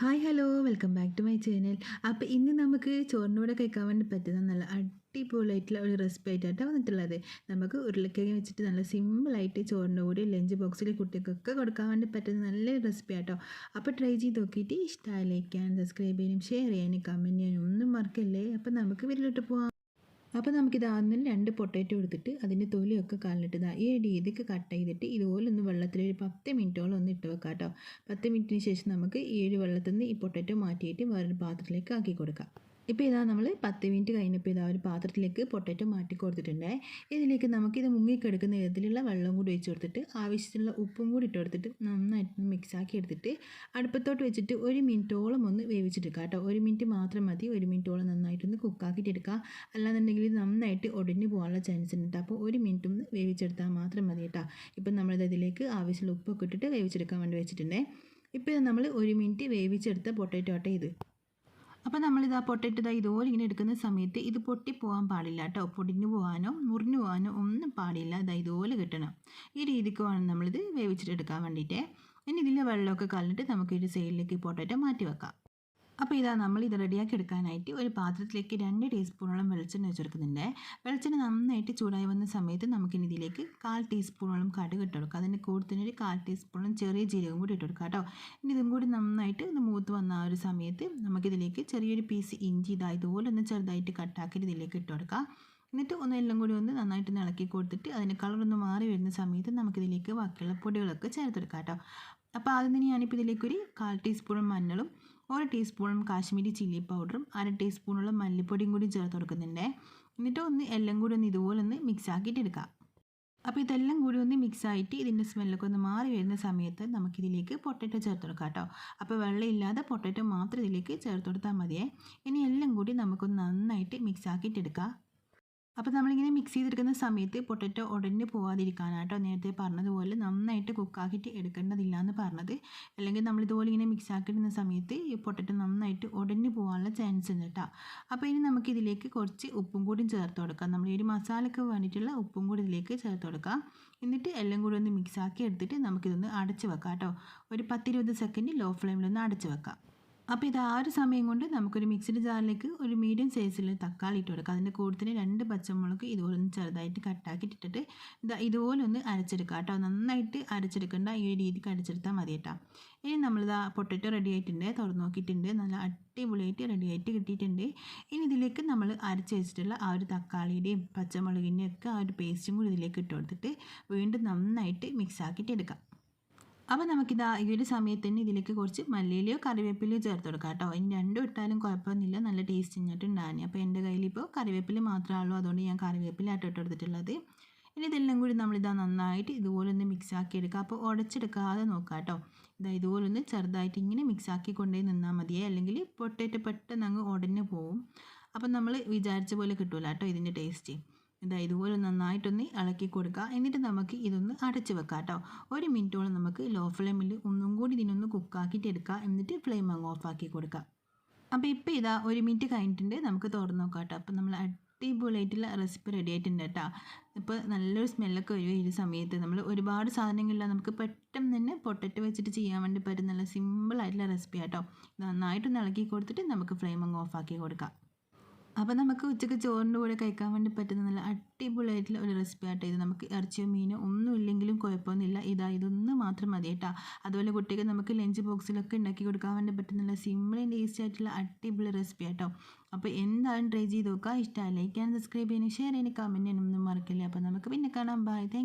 Hi hello welcome back to my channel അപ്പോൾ ഇന്ന് നമുക്ക് ചോറിന്റെ കൂടെ കഴിക്കാൻ വേണ്ടി പറ്റുന്ന നല്ല അടിപൊളിയായിട്ടുള്ള ഒരു റെസിപ്പി ആയിട്ടാണ് വന്നിട്ടുള്ളത്. നമുക്ക് ഉരുളക്കിഴങ്ങ് വെച്ചിട്ട് നല്ല സിമ്പിളായിട്ട് ചോറിന്റെ കൂടി ലഞ്ച് ബോക്സിൽ കുട്ടികൾക്കൊക്കെ കൊടുക്കാൻ വേണ്ടി പറ്റുന്ന നല്ല റെസിപ്പി ആട്ടോ. അപ്പോൾ ട്രൈ ചെയ്ത് നോക്കിയിട്ട് ഇഷ്ടമായി ലൈക്ക് ചെയ്യാനും സബ്സ്ക്രൈബ് ചെയ്യാനും ഷെയർ ചെയ്യാനും കമന്റ് ചെയ്യാനും ഒന്നും മറക്കല്ലേ? അപ്പോൾ നമുക്ക് വീട്ടിലോട്ട് പോവാം. അപ്പോൾ നമുക്കിത് ആദ്യം രണ്ട് പൊട്ടേറ്റോ എടുത്തിട്ട് അതിന്റെ തൊലിയൊക്കെ ഇതാ ഈ രീതിക്ക് കട്ട് ചെയ്തിട്ട് ഇതുപോലെ ഒന്ന് വെള്ളത്തിൽ ഒരു പത്ത് മിനിറ്റോളം ഒന്ന് ഇട്ട് വെക്കാം കേട്ടോ പത്ത് മിനിറ്റിന് ശേഷം നമുക്ക് ഈ ഒരു വെള്ളത്തിൽ നിന്ന് ഈ പൊട്ടേറ്റോ മാറ്റിയിട്ട് വേറൊരു പാത്രത്തിലേക്ക് ആക്കി കൊടുക്കാം. ഇപ്പോൾ ഇതാ നമ്മൾ പത്ത് മിനിറ്റ് കഴിഞ്ഞപ്പോൾ ഇതാ ഒരു പാത്രത്തിലേക്ക് പൊട്ടറ്റോ മാറ്റി കൊടുത്തിട്ടുണ്ടേ. ഇതിലേക്ക് നമുക്കിത് മുങ്ങിക്കെടുക്കുന്ന വിധത്തിലുള്ള വെള്ളം കൂടി ഒഴിച്ച് കൊടുത്തിട്ട് ആവശ്യത്തിനുള്ള ഉപ്പും കൂടി ഇട്ട് കൊടുത്തിട്ട് നന്നായിട്ട് മിക്സ് ആക്കി എടുത്തിട്ട് അടുപ്പത്തോട്ട് വെച്ചിട്ട് ഒരു മിനിറ്റോളം ഒന്ന് വേവിച്ചെടുക്കുക കേട്ടോ. ഒരു മിനിറ്റ് മാത്രം മതി. ഒരു മിനിറ്റോളം നന്നായിട്ടൊന്ന് കുക്കാക്കിയിട്ട് എടുക്കുക അല്ലാന്നുണ്ടെങ്കിൽ ഇത് നന്നായിട്ട് ഒടിഞ്ഞു പോകാനുള്ള ചാൻസ് ഉണ്ട് അപ്പോൾ ഒരു മിനിറ്റ് ഒന്ന് വേവിച്ചെടുത്താൽ മാത്രം മതി കേട്ടോ. ഇപ്പം നമ്മളിത് ഇതിലേക്ക് ആവശ്യമുള്ള ഉപ്പൊക്കെ ഇട്ടിട്ട് വേവിച്ചെടുക്കാൻ വേണ്ടി വെച്ചിട്ടുണ്ടേ. ഇപ്പോൾ നമ്മൾ ഒരു മിനിറ്റ് വേവിച്ചെടുത്ത പൊട്ടറ്റോ ആട്ടെ ഇത്. അപ്പോൾ നമ്മളിത് ആ പൊട്ടിട്ട് ഇതാ ഇതുപോലെ ഇങ്ങനെ എടുക്കുന്ന സമയത്ത് ഇത് പൊട്ടിപ്പോകാൻ പാടില്ല കേട്ടോ പൊടിഞ്ഞു പോകാനോ മുറിഞ്ഞു പോകാനോ ഒന്നും പാടില്ല. ഇതാ ഇതുപോലെ കിട്ടണം. ഈ രീതിക്ക് വേണം നമ്മളിത് വേവിച്ചിട്ട് എടുക്കാൻ വേണ്ടിയിട്ട് ഇനി ഇതിലെ വെള്ളമൊക്കെ കളഞ്ഞിട്ട് നമുക്ക് ഒരു സൈഡിലേക്ക് പൊട്ടറ്റോ മാറ്റി വെക്കാം. അപ്പോൾ ഇതാ നമ്മൾ ഇത് റെഡിയാക്കി എടുക്കാനായിട്ട് ഒരു പാത്രത്തിലേക്ക് രണ്ട് ടീസ്പൂണോളം വെളിച്ചെണ്ണ വെച്ചെടുക്കുന്നുണ്ട്. വെളിച്ചെണ്ണ നന്നായിട്ട് ചൂടായി വന്ന സമയത്ത് നമുക്കിനി ഇതിലേക്ക് കാൽ ടീസ്പൂണോളം കടുക് ഇട്ട് കൊടുക്കാം. അതിന്റെ തന്നെ ഒരു കാൽ ടീസ്പൂണും ചെറിയ ജീരകം കൂടി ഇട്ട് കൊടുക്കാം കേട്ടോ. ഇനി ഇതും കൂടി നന്നായിട്ട് ഒന്ന് മൂത്ത് വന്ന ആ ഒരു സമയത്ത് നമുക്കിതിലേക്ക് ചെറിയൊരു പീസ് ഇഞ്ചി ഇതാ ഇതുപോലെ ഒന്ന് ചെറുതായിട്ട് കട്ടാക്കിയിട്ട് ഇതിലേക്ക് ഇട്ട് കൊടുക്കാം. എന്നിട്ട് ഒന്ന് എല്ലാം കൂടി ഒന്ന് നന്നായിട്ട് ഇളക്കി കൊടുത്തിട്ട് അതിന്റെ കളറൊന്ന് മാറി വരുന്ന സമയത്ത് നമുക്കിതിലേക്ക് ബാക്കിയുള്ള പൊടികളൊക്കെ ചേർത്തെടുക്കാം കേട്ടോ. അപ്പോൾ ആദ്യം തന്നെ ഞാനിപ്പോൾ ഇതിലേക്കൊരു കാൽ ടീസ്പൂൺ മഞ്ഞളും ഒരു ടീസ്പൂണും കാശ്മീരി ചില്ലി പൗഡറും അര ടീസ്പൂണുള്ള മല്ലിപ്പൊടിയും കൂടി ചേർത്ത് കൊടുക്കുന്നുണ്ട്. എന്നിട്ട് ഒന്ന് എല്ലാം കൂടി ഒന്ന് ഇതുപോലെ ഒന്ന് മിക്സ് ആക്കിയിട്ട് എടുക്കാം. അപ്പോൾ ഇതെല്ലാം കൂടി ഒന്ന് മിക്സ് ആയിട്ട് ഇതിന്റെ സ്മെല്ലൊക്കെ ഒന്ന് മാറി വരുന്ന സമയത്ത് നമുക്കിതിലേക്ക് പൊട്ടറ്റോ ചേർത്ത് കൊടുക്കാം കേട്ടോ. അപ്പോൾ വെള്ളമില്ലാതെ പൊട്ടറ്റോ മാത്രം ഇതിലേക്ക് ചേർത്ത് കൊടുത്താൽ മതിയേ. ഇനി എല്ലാം കൂടി നമുക്കൊന്ന് നന്നായിട്ട് മിക്സ് ആക്കിയിട്ട് എടുക്കാം. അപ്പോൾ നമ്മളിങ്ങനെ മിക്സ് ചെയ്തെടുക്കുന്ന സമയത്ത് പൊട്ടറ്റോ ഉടഞ്ഞ് പോവാതിരിക്കാനാട്ടോ നേരത്തെ പറഞ്ഞതുപോലെ നന്നായിട്ട് കുക്കാക്കിയിട്ട് എടുക്കേണ്ടതില്ല എന്ന് പറഞ്ഞത്. അല്ലെങ്കിൽ നമ്മൾ ഇതുപോലെ ഇങ്ങനെ മിക്സ് ആക്കിയിടുന്ന സമയത്ത് ഈ പൊട്ടറ്റോ നന്നായിട്ട് ഉടഞ്ഞ് പോകാനുള്ള ചാൻസ് ഉണ്ട് കേട്ടോ അപ്പോൾ ഇനി നമുക്ക് ഇതിലേക്ക് കുറച്ച് ഉപ്പും കൂടി ചേർത്ത് കൊടുക്കാം. നമ്മൾ ഈ ഒരു മസാലയ്ക്ക് വേണ്ടിയിട്ടുള്ള ഉപ്പും കൂടി ഇതിലേക്ക് ചേർത്ത് കൊടുക്കാം. എന്നിട്ട് എല്ലാം കൂടി ഒന്ന് മിക്സ് ആക്കി എടുത്തിട്ട് നമുക്കിതൊന്ന് അടച്ച് വെക്കാം കേട്ടോ ഒരു പത്തിരുപത് സെക്കൻഡ് ലോ ഫ്ലെയിമിലൊന്ന് അടച്ച് വെക്കാം. അപ്പോൾ ഇത് ആ ഒരു സമയം കൊണ്ട് നമുക്കൊരു മിക്സിഡ് ജാറിലേക്ക് ഒരു മീഡിയം സൈസിൽ തക്കാളി ഇട്ട് കൊടുക്കുക അതിന്റെ കൂട്ടത്തിന് രണ്ട് പച്ചമുളക് ഇതുപോലെ ഒന്ന് ചെറുതായിട്ട് കട്ടാക്കി ഇട്ടിട്ട് ഇത് ഇതുപോലെ ഒന്ന് അരച്ചെടുക്കുക കേട്ടോ. നന്നായിട്ട് അരച്ചെടുക്കേണ്ട. ഈ രീതിക്ക് അരച്ചെടുത്താൽ മതി കേട്ടോ. ഇനി നമ്മളിത് ആ പൊട്ടറ്റോ റെഡി ആയിട്ടുണ്ട് തുറന്ന് നോക്കിയിട്ടുണ്ട്. നല്ല അടിപൊളിയായിട്ട് റെഡി ആയിട്ട് കിട്ടിയിട്ടുണ്ട്. ഇനി ഇതിലേക്ക് നമ്മൾ അരച്ച് വെച്ചിട്ടുള്ള ആ ഒരു തക്കാളിയുടെയും പച്ചമുളകിന്റെയും ഒക്കെ ആ ഒരു പേസ്റ്റും കൂടി ഇതിലേക്ക് ഇട്ട് കൊടുത്തിട്ട് വീണ്ടും നന്നായിട്ട് മിക്സ് ആക്കിയിട്ട് എടുക്കാം. അപ്പോൾ നമുക്കിത് ഈ ഒരു സമയത്ത് തന്നെ ഇതിലേക്ക് കുറച്ച് മല്ലിയിലയോ കറിവേപ്പിലയോ ചേർത്ത് കൊടുക്കാം കേട്ടോ. ഇനി രണ്ടും ഇട്ടാലും കുഴപ്പമൊന്നുമില്ല. നല്ല ടേസ്റ്റ് ഇങ്ങോട്ടുണ്ടാകും അപ്പോൾ എന്റെ കയ്യിൽ ഇപ്പോൾ കറിവേപ്പില മാത്രമേ ഉള്ളൂ. അതുകൊണ്ട് ഞാൻ കറിവേപ്പില ആട്ടോ ഇട്ടെടുത്തിട്ടുള്ളത് ഇനി ഇതെല്ലാം കൂടി നമ്മളിതാ നന്നായിട്ട് ഇതുപോലെ ഒന്ന് മിക്സ് ആക്കി എടുക്കുക അപ്പോൾ ഉടച്ചെടുക്കാതെ നോക്കുക കേട്ടോ. ഇതാ ഇതുപോലെ ഒന്ന് ചെറുതായിട്ട് ഇങ്ങനെ മിക്സ് ആക്കി കൊണ്ടേ നിന്നാൽ മതിയേ. അല്ലെങ്കിൽ പൊട്ടേറ്റ് പെട്ടെന്ന് അങ്ങ് ഉടഞ്ഞു പോവും. അപ്പം നമ്മൾ വിചാരിച്ച പോലെ കിട്ടുമല്ലോ കേട്ടോ ഇതിന്റെ ടേസ്റ്റ് ഇതാ ഇതുപോലെ നന്നായിട്ടൊന്ന് ഇളക്കി കൊടുക്കുക. എന്നിട്ട് നമുക്ക് ഇതൊന്ന് അടച്ച് വെക്കാം കേട്ടോ. ഒരു മിനിറ്റോളം നമുക്ക് ലോ ഫ്ലെയിമിൽ ഒന്നും കൂടി ഇതിനൊന്ന് കുക്കാക്കിയിട്ട് എടുക്കുക എന്നിട്ട് ഫ്ലെയിം അങ്ങ് ഓഫാക്കി കൊടുക്കുക അപ്പോൾ ഇപ്പോൾ ഇതാ ഒരു മിനിറ്റ് കഴിഞ്ഞിട്ടുണ്ട്. നമുക്ക് തുറന്ന് നോക്കാം കേട്ടോ. അപ്പോൾ നമ്മൾ അടിപൊളിയായിട്ടുള്ള റെസിപ്പി റെഡി ആയിട്ടുണ്ട് കേട്ടോ. ഇപ്പോൾ നല്ലൊരു സ്മെല്ലൊക്കെ വരും ഈ സമയത്ത്. നമ്മൾ ഒരുപാട് സാധനങ്ങളില്ല നമുക്ക് പെട്ടെന്ന് തന്നെ പൊട്ടറ്റ് വെച്ചിട്ട് ചെയ്യാൻ വേണ്ടി പറ്റുന്ന നല്ല സിമ്പിളായിട്ടുള്ള റെസിപ്പി കേട്ടോ. നന്നായിട്ടൊന്ന് ഇളക്കി കൊടുത്തിട്ട് നമുക്ക് ഫ്ലെയിം അങ്ങ് ഓഫാക്കി കൊടുക്കാം. അപ്പോൾ നമുക്ക് ഉച്ചയ്ക്ക് ചോറിന്റെ കൂടെ കഴിക്കാൻ വേണ്ടി പറ്റുന്ന നല്ല അടിപൊളിയായിട്ടുള്ള ഒരു റെസിപ്പി ആട്ടോ ഇത്. നമുക്ക് ഇറച്ചിയോ മീനോ ഒന്നും ഇല്ലെങ്കിലും കുഴപ്പമൊന്നുമില്ല. ഇതാ ഇതൊന്ന് മാത്രം മതി കേട്ടോ. അതുപോലെ കുട്ടിക്ക് നമുക്ക് ലഞ്ച് ബോക്സിലൊക്കെ ഉണ്ടാക്കി കൊടുക്കാൻ വേണ്ടി പറ്റുന്ന നല്ല സിമ്പിൾ ആൻഡ് ഈസി ആയിട്ടുള്ള അടിപൊളി റെസിപ്പി ആട്ടോ. അപ്പോൾ എന്താണ് ട്രൈ ചെയ്ത് നോക്കുക. ഇഷ്ടമായി ലൈക്ക് ചെയ്യാൻ സബ്സ്ക്രൈബ് ചെയ്യാനും ഷെയർ ചെയ്യാനും കമന്റ് ചെയ്യാനൊന്നും മറക്കില്ല. അപ്പോൾ നമുക്ക് പിന്നെ കാണാം. Bye thank